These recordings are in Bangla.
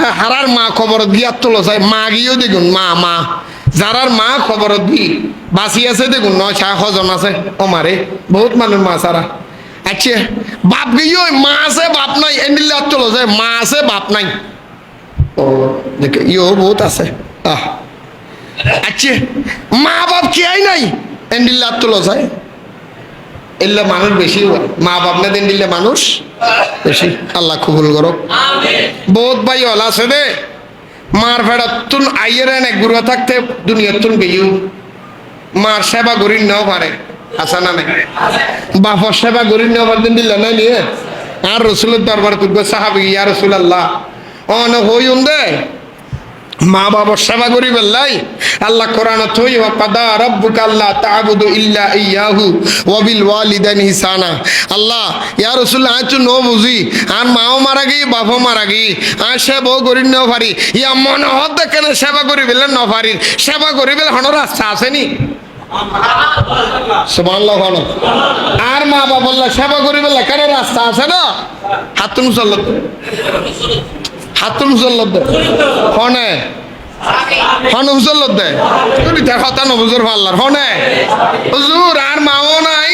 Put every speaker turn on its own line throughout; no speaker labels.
হারার মা খবর দিয়া তোলো চাই মা গিয়েও দেখুন, মা মা। যারার মা খবর দি বাঁচি আছে দেখুন নয় ছয় হজন আছে ও মারে বহুত মানুষ মা সারা আচ্ছা বাপ গিয়েও মা আছে, বাপ নাই এন্ডিল্লা তোলো যায় মা আছে, বাপ নাই। ও দেখ, ইও বহুত আছে। আহ। আচ্ছা মা বাপ কি নাই এন্ডিল্লা তোলো যায় এল্লা মানুষ বেশি মা বাপ না দেন দিলে মানুষ বেশি। আল্লাহ কবুল করো বহুত ভাই হল আছে দে। মার ফেড়াত তুন আইয়ের এনে গুরু থাকতে দুনিয়ার তুন গেইও মার সেবা করি নাও পারে। আসা না নাই? বাপর সেবা করি নাও পারে দিন দিল না নিয়ে। আর রসুলের দরবার তুলবে সাহাবি ইয়া রসুল আল্লাহ অন হইম দে। মা বাবার সেবা করি বেল্লাই, আল্লাহ কোরআন থই কাদা রব্বুকা আল্লাহ তা'বুদু ইল্লা ইয়াহু ওয়া বিল ওয়ালিদাইনি আল্লাহ, ইয়া রাসূলুল্লাহ, আজ নো বুঝি, আর মাও মারা গই, বাপও মারা গই, আর সেবা করি ন পারি। ইয়া মনে হদ দেখেন সেবা করি বেলে ন পারি? সেবা করি বেলে হন রাস্তা হন আর মা বাবা সেবা করি বেলে কেন রাস্তা আছে না? হাতুন চল্লত হাতুন চল্লত হনে? হন হুজুর দে তুমি দেখো তা নবুজুর পাল্লার হনে? হুজুর, আর মাও নাই,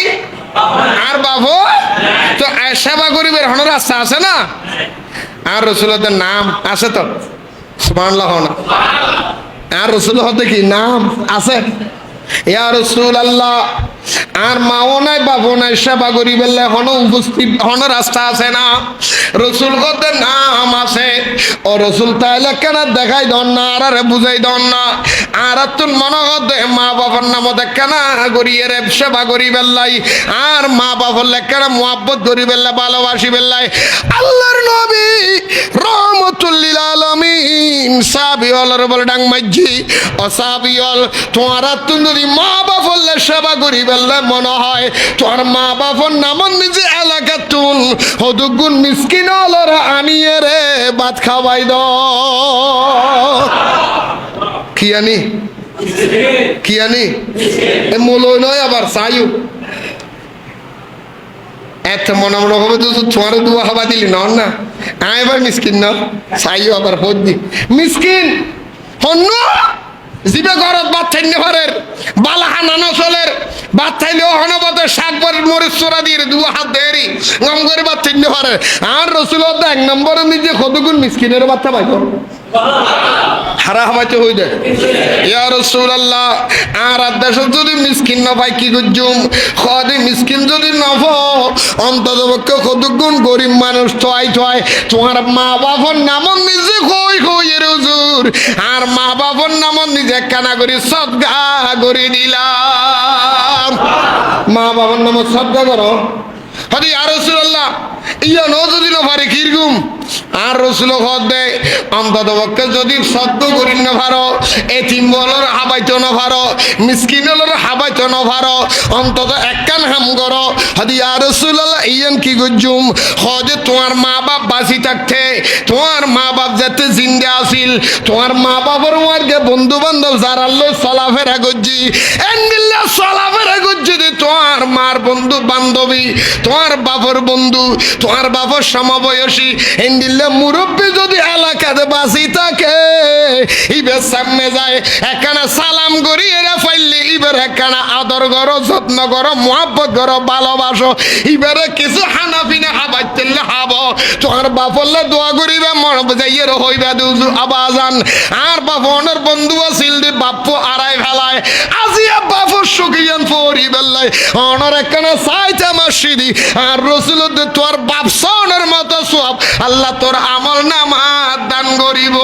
আর বাবু? তো সেবা করিবের হন রাস্তা আছে না? আর রসুলদের নাম আছে তো? সুবহানাল্লাহ, হনা? আর রসুল হতে কি নাম আছে? ইয়া রসুল আল্লাহ আর মাও নাই বাবু নাই, সেবা করি বেলে হন উপস্থিত, হন রাস্তা আছে না? রসুল কতে নাম আছে। ও রসুল তাইলে কেন দেখাই দন না, আর আরে বুঝাই দন না? আর তুন মনে হতে মা বাবার নামতে কেন করি রে সেবা করি বেল্লাই? আর মা বাবার কেন মোহাব্বত করি বেল্লা, ভালোবাসি বেল্লাই? আল্লাহর নবী রহমতুল্লিল আলমিন সাবিয়লের বলে, ডাং মাইজি ও সাবিয়ল তোমার তুন যদি মা বাপলে সেবা করি বেললে মনে হয় তোমার মা বাপর নাম নিজে এলাকা তুন হদুগুন মিসকিন আনিয়ে রে, ভাত খাওয়াই দ। কি আনি? কি আনি? মূলই নয় আবার এত তো তোমার দুয়া দিলি, না এবার মিসকিন ন আবার মিসকিন হন্য চলের বাদ শাকবার মরিচ চোরা দিয়ে দু হাত দেরি গম করে বাচ্চা থাইনে পারে। আর রসুল এক নম্বরে নিজে কতগুণ মিসকিনের বাচ্চা পাইব হারা হবাইতে হই দে ইয়া রাসূলুল্লাহ, আর দেশ যদি মিসকিন না পাই কি গুজুম খদি মিসকিন যদি না পাও, অন্তত পক্ষে কতগুণ গরিব মানুষ থয় থয় তোমার মা বাবার নাম নিজে কই কই এর হুজুর? আর মা বাবার নাম নিজে কানা করি সদগা করে দিলাম। মা বাবার নাম সদগা করো। হদি আর রসুল্লাহ ইয়া ন যদি না পারে কীরকম? আর রসুল হদ দেয় যদি সদ্য করি না পারো এতিম বলর হাবাইতে না পারো মিসকিন হলর হাবাইতে না পারো অন্তত একখান হাম করো। হদি আর রসুল্লাহ ইয়ান কি গজ্জুম হদে তোমার মা বাপ বাঁচি থাকতে, তোমার মা বাপ যাতে জিন্দা আসিল তোমার মা বাবার মার্গে বন্ধু বান্ধব যারা লো চলাফেরা গজ্জি এন্ডিল্লা চলাফেরা গজ্জি যে তোমার মার বন্ধু বান্ধবী তোমার বাপর বন্ধু, তোমার বাপর সমবয়সী এন্ডিল্লা মুরব্বী যদি এলাকাতে বাসি থাকে, ইবের সামনে যায়, একখানা সালাম করি এরা ফাইলে ইবের একখানা আদর করো, যত্ন করো, মহাব্বত করো, ভালোবাসো, ইবারে কিছু হানা পিনা হাবাই তেলে হাব। তোমার বাপলে দোয়া করিবে মন যাইয়ের হইবা দুজু আবাজান। আর বাপনের বন্ধু আছিল বাপ্পু আড়াই ফেলায়। আজিয়া বাপু বেল্লাই অনর আর রসুল তোর বাপ সনের মতো সব আল্লাহ তোর আমল নামা দান করিব।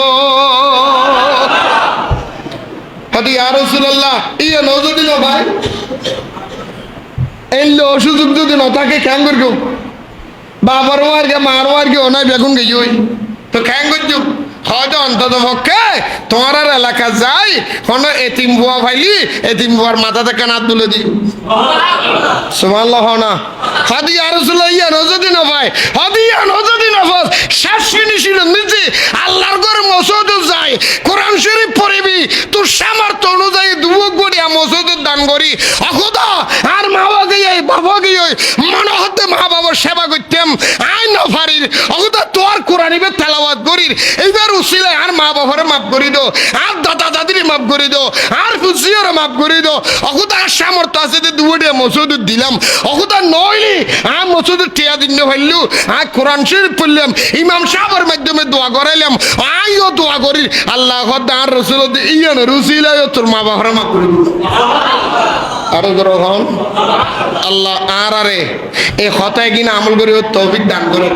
আর ইয়ে নজদি না ভাই। এলে অসুযোগ যদি ন কেন করব। বাবার মার্গে মার মার্গে ওনাই বেগুন গেছি ওই। তো কেন করছ? হয়তো অন্তত পক্ষে তোমার আর এলাকা যাই, কোনো এতিম বুয়া ভাইলি, এতিম বুয়ার মাথা থেকে নাত তুলে দিই সুমাল্লাহ না। হাদি আর ইয়া যদি না পায় হাদি যদি না পাস শেষ ফিনিশিল নিজে আল্লাহর ঘরে মসজিদ যায় কোরআন শরীফ পড়িবি, তোর সামর্থ্য অনুযায়ী দুবক গড়িয়া মসজিদের দান করি। অখুদা, আর মা বাবা গিয়ে বাবা গিয়ে, মনে হতে মা বাবার সেবা করতাম। আই নফারির অখুদা, তোর কোরআনিবে তেলাওয়াত দাদির এইবার উচিলে আর মা বাবারে মাফ করে দো, আর দাদা দাদির মাফ করে দো, আর ফুসিওরে মাফ করে দো। অকুতা আর সামর্থ্য আছে যে দুবড়ে মসুদ দিলাম। অকুতা নইলি, আর মসুদ টিয়া দিন হইলু আর কোরআন শরীফ পড়লাম, ইমাম সাহেবের মাধ্যমে দোয়া করাইলাম। আইও দোয়া করি আল্লাহ আর রসুল ইয়ান রুসিলে তোর মা বাবারে মাফ করে দিল আরও গ্রহণ আল্লাহ আর আরে এই কথায় কিনা আমল করে তৌফিক দান করো।